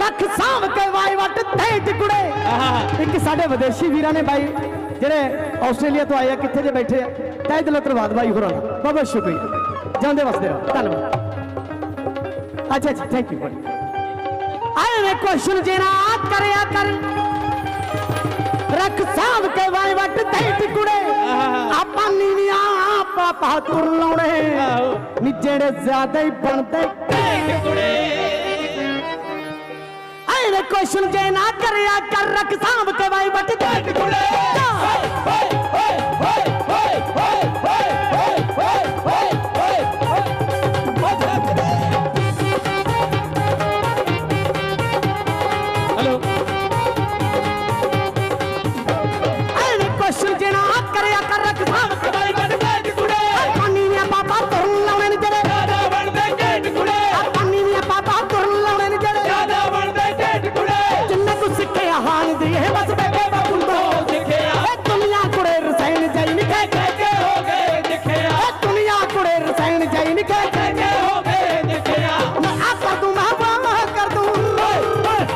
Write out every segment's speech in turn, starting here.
ਰੱਖ ਸਾਂਭ K Y ਵੱਟ ਤੇ ਟਿਕੜੇ। ਇੱਕ ਸਾਡੇ ਵਿਦੇਸ਼ੀ ਵੀਰਾਂ ਨੇ ਬਾਈ ਜਿਹੜੇ ਆਸਟ੍ਰੇਲੀਆ ਤੋਂ ਆਏ ਆ ਕਿੱਥੇ ਦੇ ਬੈਠੇ ਆ ਤੈ ਦਿਲੋਂ ਧੰਨਵਾਦ ਬਾਈ ਹੋਰਾਂ ਬਹੁਤ ਬਹੁਤ ਸ਼ੁਕਰੀਆ। ਜਾਂਦੇ ਵਸਦੇ ਰਹੋ। ਧੰਨਵਾਦ। ਅੱਛਾ ਜੀ ਥੈਂਕ ਯੂ ਬਾਈ ਆਏ ਵੇ ਕੁਐਸਚਨ ਜਿਹੜਾ ਕਰਿਆ ਕਰ। ਰੱਖ ਸਾਂਭ ਕੇ ਵਾਈ ਵੱਟ ਤੇ ਟਿਕੜੇ। ਆਪਾਂ ਨੀਵੀਆਂ ਆਪਾ ਪਾ ਤੁਰ ਲਾਉਣੇ ਨੀ ਜਿਹੜੇ ਜ਼ਿਆਦਾ ਹੀ ਬਣਦੇ। ਟਿਕੜੇ। ਮੇਰੇ ਕੁਐਸਚਨ ਜੇ ਨਾ ਕਰਿਆ ਕਰ ਰਕ ਸਾਂਭ ਕੇ ਵਾਈ ਵੱਟ ਦੇ। ਟੁਕੜੇ ਹਾਏ ਹਾਏ ਹਾਏ ਹਾਏ ਹਾਏ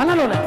మనలోనే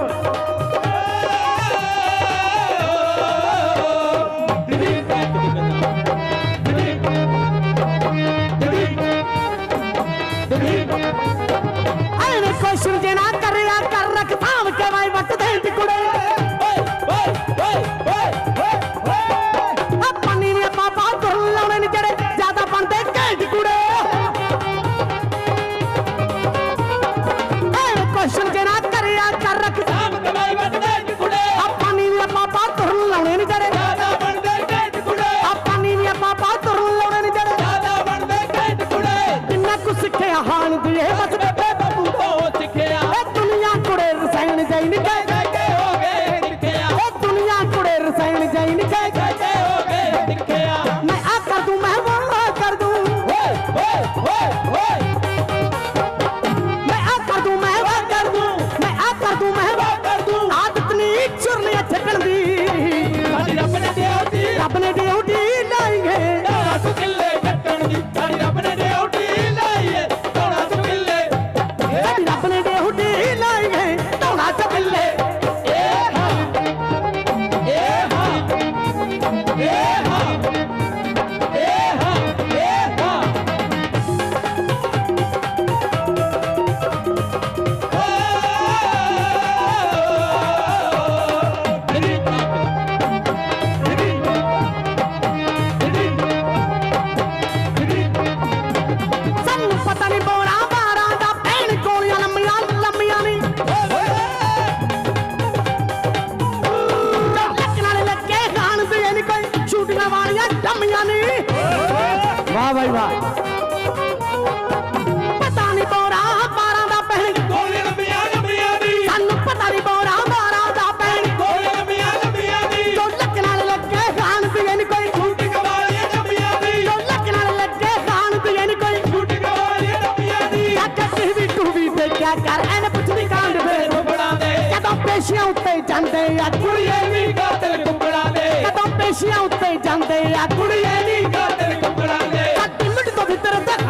ਪੇਸ਼ੀਆਂ ਉੱਤੇ ਜਾਂਦੇ ਆ ਕੁੜੀਏ ਨਹੀਂ ਕਾਤਲ ਕੁੰਬੜਾ ਦੇ। ਕਦੋਂ ਪੇਸ਼ੀਆਂ ਉੱਤੇ ਜਾਂਦੇ ਆ ਕੁੜੀਏ ਨਹੀਂ ਕਾਤਲ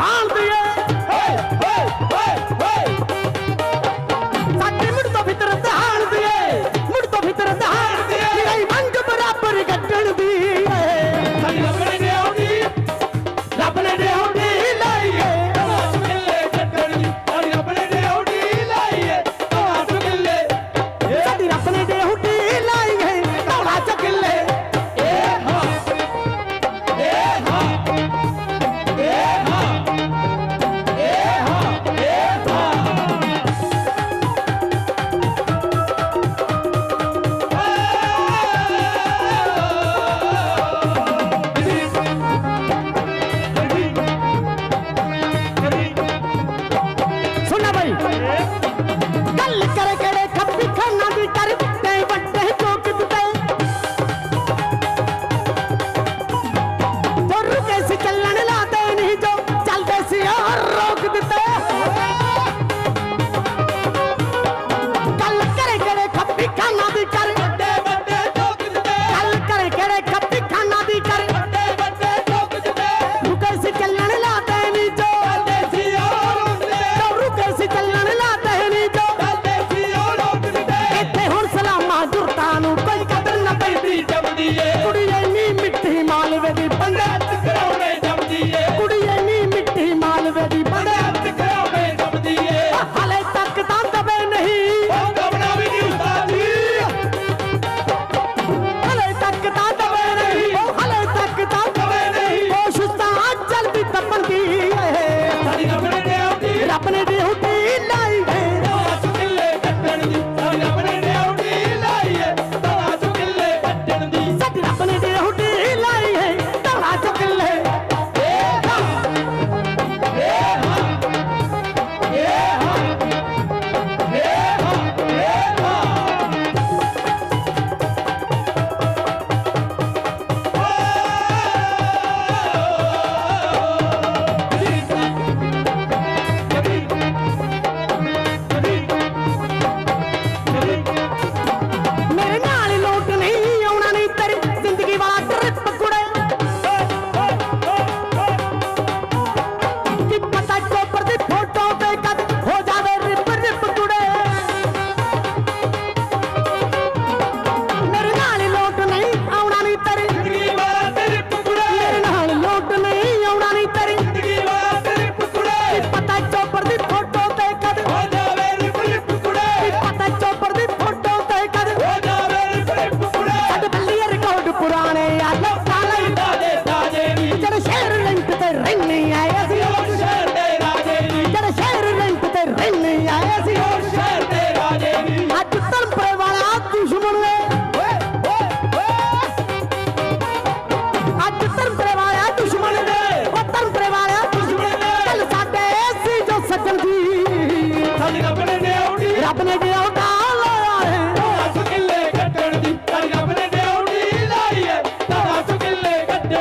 I'll be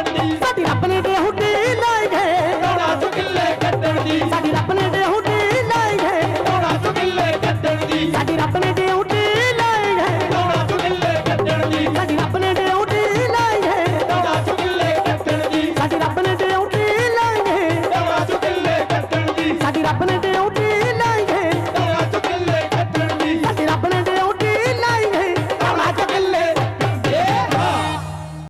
and